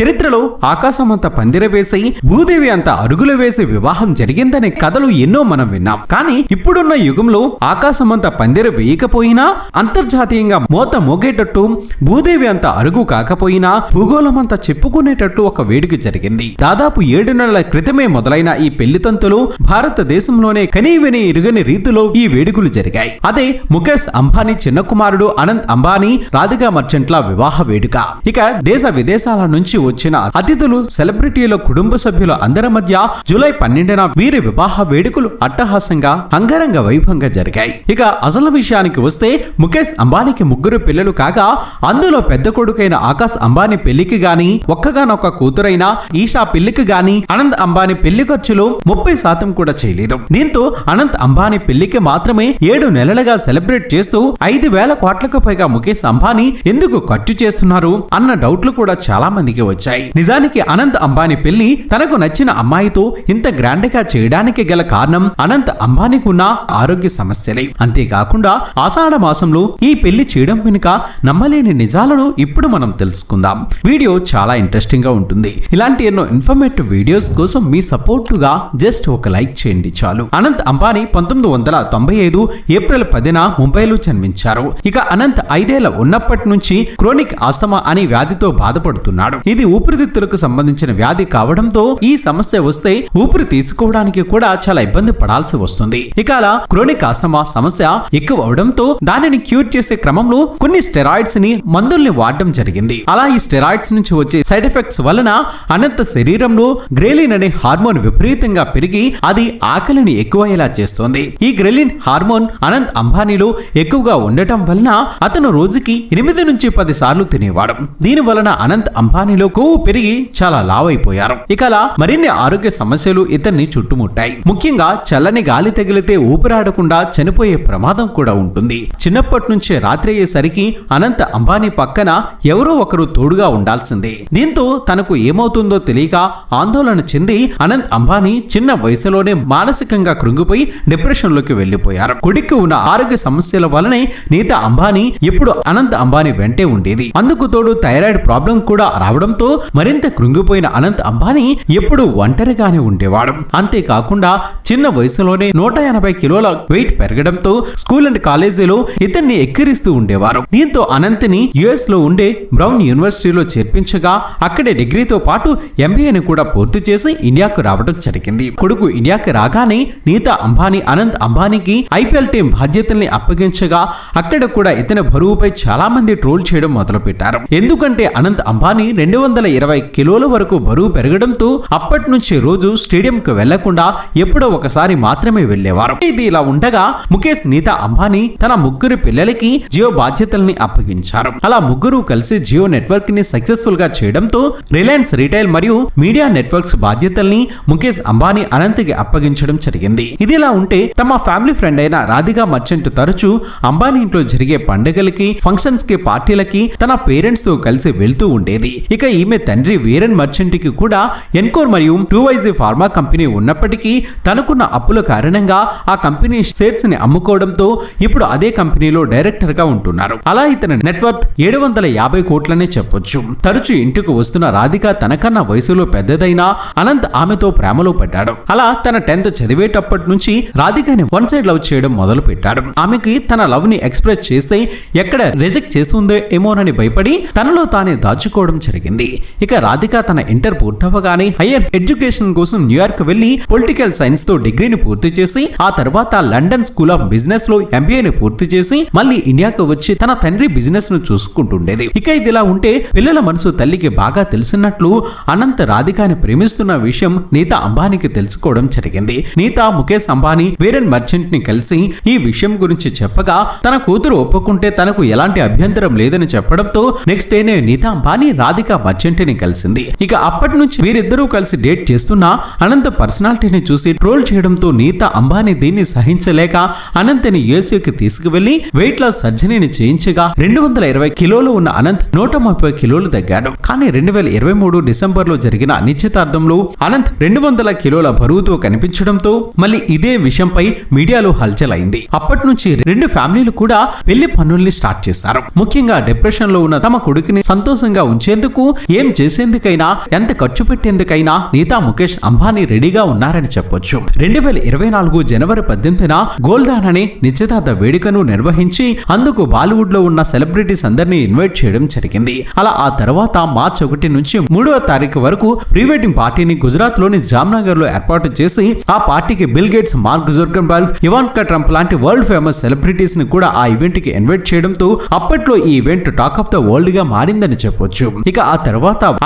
చరిత్రలో ఆకాశమంత పందిర వేసి భూదేవి అంత అరుగులు వేసి వివాహం జరిగిందనే కథలు ఎన్నో మనం విన్నాం. కానీ ఇప్పుడున్న యుగంలో ఆకాశమంత పందిర వేయకపోయినా అంతర్జాతీయంగా మోత మోగేటట్టు భూదేవి అంత అరుగు కాకపోయినా భూగోళమంతా చెప్పుకునేటట్టు ఒక వేడుక జరిగింది. దాదాపు ఏడు నెలల క్రితమే మొదలైన ఈ పెళ్ళి తంతులు భారతదేశంలోనే కనీవిని ఇరుగని రీతిలో ఈ వేడుకలు జరిగాయి. అదే ముఖేష్ అంబానీ చిన్న కుమారుడు అనంత్ అంబానీ రాధికా మర్చెంట్ల వివాహ వేడుక. ఇక దేశ విదేశాల నుంచి వచ్చిన అతిథులు సెలబ్రిటీల కుటుంబ సభ్యుల అందరి మధ్య జూలై పన్నెండున వీరి వివాహ వేడుకలు అట్టహాసంగా అంగరంగ వైభవంగా జరిగాయి. ఇక అసలు విషయానికి వస్తే ముఖేష్ అంబానీకి ముగ్గురు పిల్లలు కాగా అందులో పెద్ద కొడుకైన ఆకాశ్ అంబానీ పెళ్ళికి గాని ఒక్కగానొక్క కూతురైన ఈషా పెళ్ళికి గాని అనంత్ అంబానీ పెళ్ళి ఖర్చులు ముప్పై శాతం కూడా చేయలేదు. దీంతో అనంత్ అంబానీ పెళ్ళికి మాత్రమే ఏడు నెలలుగా సెలబ్రేట్ చేస్తూ ఐదు వేల కోట్లకు పైగా ముఖేష్ అంబానీ ఎందుకు ఖర్చు చేస్తున్నారు అన్న డౌట్లు కూడా చాలా మందికి వచ్చాయి. నిజానికి అనంత్ అంబానీ పెళ్ళి తనకు నచ్చిన అమ్మాయితో ఇంత గ్రాండ్గా చేయడానికి గల కారణం అనంత్ అంబానీకి ఉన్న ఆరోగ్య సమస్యలే. అంతేకాకుండా ఆషాఢ మాసంలో ఈ పెళ్ళి చేయడం వెనుక నమ్మలేని నిజాలను ఇప్పుడు మనం తెలుసుకుందాం. వీడియో చాలా ఇంట్రెస్టింగ్గా ఉంటుంది. ఇలాంటి ఎన్నో ఇన్ఫర్మేటివ్ వీడియోస్ కోసం మీ సపోర్టుగా జస్ట్ ఒక లైక్ చేయండి చాలు. అనంత్ అంబానీ పంతొమ్మిది వందల తొంభై ఐదు ఏప్రిల్ పదిన ముంబైలో జన్మించారు. ఇక అనంత్ ఐదేళ్ళ ఉన్నప్పటి నుంచి క్రోనిక్ ఆస్తమా అనే వ్యాధితో బాధపడుతున్నాడు. ఇది ఊపిరితిత్తులకు సంబంధించిన వ్యాధి కావడంతో ఈ సమస్య వస్తే ఊపిరి తీసుకోవడానికి కూడా చాలా ఇబ్బంది పడాల్సి వస్తుంది. ఇక అలా క్రోనిక్ ఆస్తమా సమస్య ఎక్కువ అవడంతో దానిని క్యూర్ చేసే క్రమంలో కొన్ని స్టెరాయిడ్స్ని మందుల్ని వాడడం జరిగింది. అలా ఈ స్టెరాయిడ్స్ నుంచి వచ్చే సైడ్ ఎఫెక్ట్స్ వలన అనంత శరీరంలో గ్రేలిన్ అనే హార్మోన్ విపరీతంగా పెరిగి అది ఆకలిని ఎక్కువయ్యేలా చేస్తుంది. ఈ గ్రెలిన్ హార్మోన్ అనంత్ అంబానీలో ఎక్కువగా ఉండటం వలన అతను రోజుకి ఎనిమిది నుంచి పది సార్లు తినేవాడు. దీని వలన అనంత్ అంబానీలో కొవ్వు పెరిగి చాలా లావైపోయారు. ఇక అలా మరిన్ని ఆరోగ్య సమస్యలు ఇతన్ని చుట్టుముట్టాయి. ముఖ్యంగా చల్లని గాలి తగిలితే ఊపిరాడకుండా చనిపోయే ప్రమాదం కూడా ఉంటుంది. చిన్నప్పటి నుంచే రాత్రి అయ్యేసరికి అనంత అంబానీ పక్కన ఎవరో ఒకరు తోడుగా ఉండాల్సిందే. దీంతో తనకు ఏమవుతుందో తెలియక ఆందోళన చెంది అనంత్ అంబానీ చిన్న వయసులోనే మానసికంగా కృంగిపోయి డిప్రెషన్లోకి వెళ్ళిపోయారు కొడుకు ఉన్న ఆరోగ్య సమస్యల వలనే నీత అంబానీ ఎప్పుడు అనంత్ అంబానీ వెంటే ఉండేది. అందుకు తోడు థైరాయిడ్ ప్రాబ్లం కూడా రావడంతో మరింత కృంగిపోయిన అనంత్ అంబానీ ఎప్పుడు ఒంటరిగానే ఉండేవాడు. అంతేకాకుండా చిన్న వయసులోనే నూట ఎనభై కిలోల వెయిట్ పెరగడంతో స్కూల్ అండ్ కాలేజీలో ఇతన్ని ఎక్కిరిస్తూ ఉండేవారు. దీంతో అనంత్ని యుఎస్లో ఉండే బ్రౌన్ యూనివర్సిటీలో చేర్పించగా అక్కడే డిగ్రీతో పాటు ఎంబీఏని కూడా పూర్తి చేసి ఇండియాకు రావడం జరిగింది. కొడుకు ఇండియాకి రాగానే నీతా అంబానీ అనంత్ అంబానీకి ఐపీఎల్ టీం బాధ్యతల్ని అప్పగించగా అక్కడ కూడా ఇతని బరువుపై చాలా మంది ట్రోల్ చేయడం మొదలుపెట్టారు. ఎందుకంటే అనంత్ అంబానీ రెండు వందల ఇరవై కిలోల వరకు బరువు పెరగడంతో అప్పటి నుంచి రోజు స్టేడియంకు వెళ్ళకుండా ఎప్పుడో ఒకసారి మాత్రమే వెళ్ళేవారు ఇది ఇలా ఉండగా ముఖేష్ నీతా అంబానీ తన ముగ్గురు పిల్లలకి జియో బాధ్యతల్ని అప్పగించారు. అలా ముగ్గురు కలిసి జియో నెట్వర్క్ని సక్సెస్ఫుల్గా చేయడంతో రిలయన్స్ రిటైల్ మరియు మీడియా నెట్వర్క్స్ బాధ్యతల్ని ముఖేష్ అంబానీ అనంత్కి అప్పగించడం జరిగింది. ఇది ఇలా ఉంటే తమ ఫ్యామిలీ ఫ్రెండ్ అయిన రాధికా మర్చెంట్ తరచూ అంబానీ ఇంట్లో జరిగే పండుగలకి ఫంక్షన్స్కి పార్టీలకి తన పేరెంట్స్తో కలిసి వెళ్తూ ఉండేది. ఇక ఈమె తండ్రి వీరన్ మర్చెంట్కి కూడా ఎన్కోర్ మరియు టూవైజీ ఫార్మా కంపెనీ ఉన్నప్పటికీ తనకున్న అప్పుల కారణంగా ఆ కంపెనీ షేర్స్ని అమ్ముకోవడంతో ఇప్పుడు అదే కంపెనీలో డైరెక్టర్గా ఉంటున్నారు. అలా ఇతని నెట్వర్క్ ఏడు వందల యాభై కోట్లనే చెప్పొచ్చు. తరచూ ఇంటికి వస్తున్న రాధిక తనకన్నా వయసులో పెద్దదైనా అనంత్ ఆమెతో ప్రేమలో పడ్డాడు. అలా తన టెన్త్ చదివేటప్పటి నుంచి రాధికని వన్ సైడ్ లవ్ చేయడం మొదలు పెట్టాడు ఆమెకి తన లవ్ని ఎక్స్ప్రెస్ చేస్తే ఎక్కడ రిజెక్ట్ చేస్తుందో ఏమోనని భయపడి తనలో తానే దాచుకోవడం జరిగింది. ఇక రాధిక తన ఇంటర్ పూర్తవగానే హయ్యర్ ఎడ్యుకేషన్ కోసం న్యూయార్క్ వెళ్ళి పొలిటికల్ సైన్స్తో డిగ్రీని పూర్తి చేసి ఆ తర్వాత లండన్ స్కూల్ ఆఫ్ బిజినెస్లో ఎంబీఏని పూర్తి చేసి మళ్ళీ ఇండియాకు వచ్చి తన తండ్రి బిజినెస్ను చూసుకుంటుండేది. ఇక ఇదిలా ఉంటే పిల్లల మనసు తల్లికి బాగా తెలిసినట్లు అనంత్ రాధికాని ప్రేమిస్తున్న విషయం నీత అంబానీకి తెలుసుకోవడం జరిగింది. నీత ముఖేష్ అంబానీ వీరన్ మర్చెంట్ని కలిసి ఈ విషయం గురించి చెప్పగా తన కూతురు ఒప్పుకుంటే తనకు ఎలాంటి అభ్యంతరం లేదని చెప్పడంతో నెక్స్ట్ డేనే నీత అంబానీ రాధిక మర్చెంట్ అర్జెంటీని కలిసింది. ఇక అప్పటి నుంచి వీరిద్దరూ కలిసి డేట్ చేస్తున్నా అనంత పర్సనాలిటీని చూసి ట్రోల్ చేయడంతో నీత అంబానీ దీన్ని సహించలేక అనంతని ఏసీకి తీసుకువెళ్ళి వెయిట్ లాస్ సర్జరీని చేయించగా రెండు వందల ఇరవై కిలోలు ఉన్న అనంత్ నూట ముప్పై కిలోలు తగ్గాడు. కానీ రెండు వేల ఇరవై మూడు డిసెంబర్లో జరిగిన నిశ్చితార్థంలో అనంత్ రెండు వందల కిలోల బరువుతో కనిపించడంతో మళ్ళీ ఇదే విషయంపై మీడియాలో హల్చల్ అయింది అప్పటి నుంచి రెండు ఫ్యామిలీలు కూడా పెళ్ళి పనుల్ని స్టార్ట్ చేశారు. ముఖ్యంగా డిప్రెషన్లో ఉన్న తమ కొడుకుని సంతోషంగా ఉంచేందుకు ఏం చేసేందుకైనా ఎంత ఖర్చు పెట్టేందుకైనా నీతా ముఖేష్ అంబానీ రెడీగా ఉన్నారని చెప్పొచ్చు. రెండు వేల ఇరవై నాలుగు జనవరి పద్దెనిమిదిన గోల్దాన్ అనే నిశ్చితార్థ వేడుకను నిర్వహించి అందుకు బాలీవుడ్లో ఉన్న సెలబ్రిటీస్ అందరినీ ఇన్వైట్ చేయడం జరిగింది. అలా ఆ తర్వాత మార్చి ఒకటి నుంచి మూడవ తారీఖు వరకు ప్రీ వెడ్డింగ్ పార్టీని గుజరాత్లోని జామ్నగర్లో ఏర్పాటు చేసి ఆ పార్టీకి Bill Gates Mark Zuckerberg Ivanka Trump లాంటి వరల్డ్ ఫేమస్ సెలబ్రిటీస్ని కూడా ఆ ఈవెంట్కి ఇన్వైట్ చేయడంతో అప్పట్లో ఈ ఈవెంట్ టాక్ ఆఫ్ ద వరల్డ్గా మారిందని చెప్పొచ్చు. ఇక ఆ తర్వాత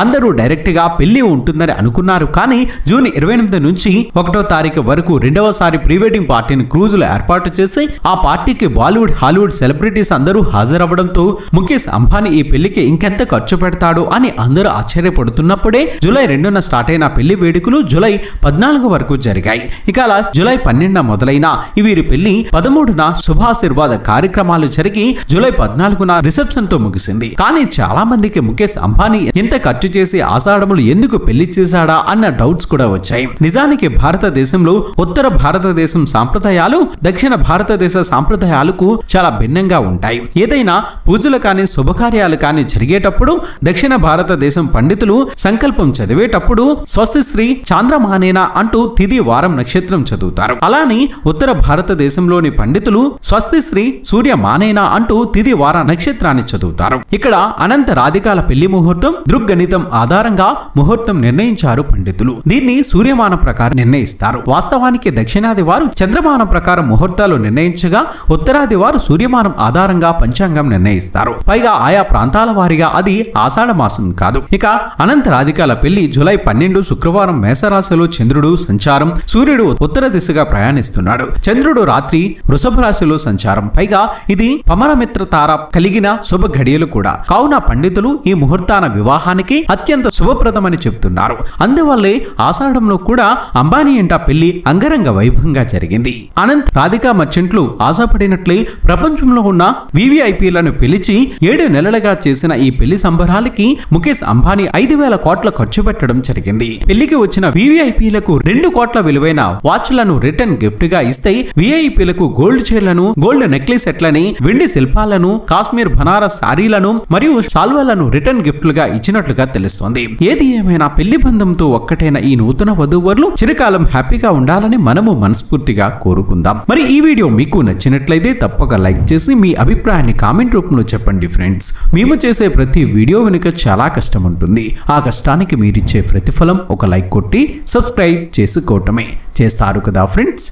అందరూ డైరెక్ట్గా పెళ్ళి ఉంటుందని అనుకున్నారు. కానీ జూన్ ఇరవై ఎనిమిది నుంచి ఒకటో తారీఖు వరకు రెండవసారి ప్రీ వెడ్డింగ్ పార్టీని క్రూజ్లో ఏర్పాటు చేసి ఆ పార్టీకి బాలీవుడ్ హాలీవుడ్ సెలబ్రిటీస్ అందరూ హాజరవ్వడంతో ముఖేష్ అంబానీ ఈ పెళ్ళికి ఇంకెంత ఖర్చు పెడతాడు అని అందరూ ఆశ్చర్యపడుతున్నప్పుడే జూలై రెండున స్టార్ట్ అయిన పెళ్ళి వేడుకలు జూలై పద్నాలుగు వరకు జరిగాయి. ఇక అలా జూలై పన్నెండున మొదలైన వీరి పెళ్ళి పదమూడున శుభాశీర్వాద కార్యక్రమాలు జరిగి జూలై పద్నాలుగున రిసెప్షన్తో ముగిసింది. కానీ చాలా మందికి ముఖేష్ అంబానీ ఎంత ఖర్చు చేసి ఆషాఢములు ఎందుకు పెళ్ళి చేశాడా అన్న డౌట్స్ కూడా వచ్చాయి. నిజానికి భారతదేశంలో ఉత్తర భారతదేశం సాంప్రదాయాలు దక్షిణ భారతదేశ సాంప్రదాయాలకు చాలా భిన్నంగా ఉంటాయి. ఏదైనా పూజలు కానీ శుభకార్యాలు కానీ జరిగేటప్పుడు దక్షిణ భారతదేశం పండితులు సంకల్పం చదివేటప్పుడు స్వస్తి శ్రీ చాంద్రమానేనా అంటూ తిది వారం నక్షత్రం చదువుతారు. అలానే ఉత్తర భారతదేశంలోని పండితులు స్వస్తి శ్రీ సూర్య మానేనా అంటూ తిది వార నక్షత్రాన్ని చదువుతారు. ఇక్కడ అనంత రాధికాల పెళ్ళి ముహూర్తం దృగ్గణితం ఆధారంగా ముహూర్తం నిర్ణయించారు పండితులు. దీన్ని సూర్యమానం ప్రకారం నిర్ణయిస్తారు. వాస్తవానికి దక్షిణాది వారు చంద్రమానం ప్రకారం ముహూర్తాలు నిర్ణయించగా ఉత్తరాది వారు సూర్యమానం ఆధారంగా పంచాంగం నిర్ణయిస్తారు. పైగా ఆయా ప్రాంతాల వారిగా అది ఆషాఢ మాసం కాదు. ఇక అనంత రాధికాల పెళ్ళి జూలై పన్నెండు శుక్రవారం మేషరాశిలో చంద్రుడు సంచారం. సూర్యుడు ఉత్తర దిశగా ప్రయాణిస్తున్నాడు. చంద్రుడు రాత్రి వృషభ రాశిలో సంచారం. పైగా ఇది పమరమిత్ర తార కలిగిన శుభ ఘడియలు కూడా. కావున పండితులు ఈ ముహూర్తాన వివాహానికి అత్యంత శుభప్రదమని చెప్తున్నారు. అందువల్లే ఆషాఢంలో కూడా అంబానీ ఇంట పెళ్ళి అంగరంగ వైభవంగా జరిగింది. అనంత్ రాధికా మర్చెంట్లు ఆశపడినట్లే ప్రపంచంలో ఉన్న వివిఐపీలను పిలిచి ఏడు నెలలుగా చేసిన ఈ పెళ్ళి సంబరాలకి ముఖేష్ అంబానీ ఐదు వేల కోట్ల ఖర్చు పెట్టడం జరిగింది. పెళ్ళికి వచ్చిన వివిఐపీలకు రెండు కోట్ల విలువైన వాచ్లను రిటర్న్ గిఫ్ట్గా ఇస్తే విఐపీలకు గోల్డ్ చైర్లను గోల్డ్ నెక్లెస్ సెట్లని వెండి శిల్పాలను కాశ్మీర్ బనారస్ సారీలను మరియు షాల్వాలను రిటర్న్ గిఫ్ట్లుగా ఇచ్చినట్లుగా తెలుస్తోంది. ఏది ఏమైనా పెళ్ళి బంధంతో ఒక్కటైన ఈ నూతన వధూవరులు చిరకాలం హ్యాపీగా ఉండాలని మనము మనస్ఫూర్తిగా కోరుకుందాం. మరి ఈ వీడియో మీకు నచ్చినట్లయితే తప్పక లైక్ చేసి మీ అభిప్రాయాన్ని కామెంట్ రూపంలో చెప్పండి ఫ్రెండ్స్. మేము చేసే ప్రతి వీడియో వెనుక చాలా కష్టం ఉంటుంది. ఆ కష్టానికి మీరిచ్చే ప్రతిఫలం ఒక లైక్ కొట్టి సబ్స్క్రైబ్ చేసుకోవటమే. చేస్తారు కదా ఫ్రెండ్స్?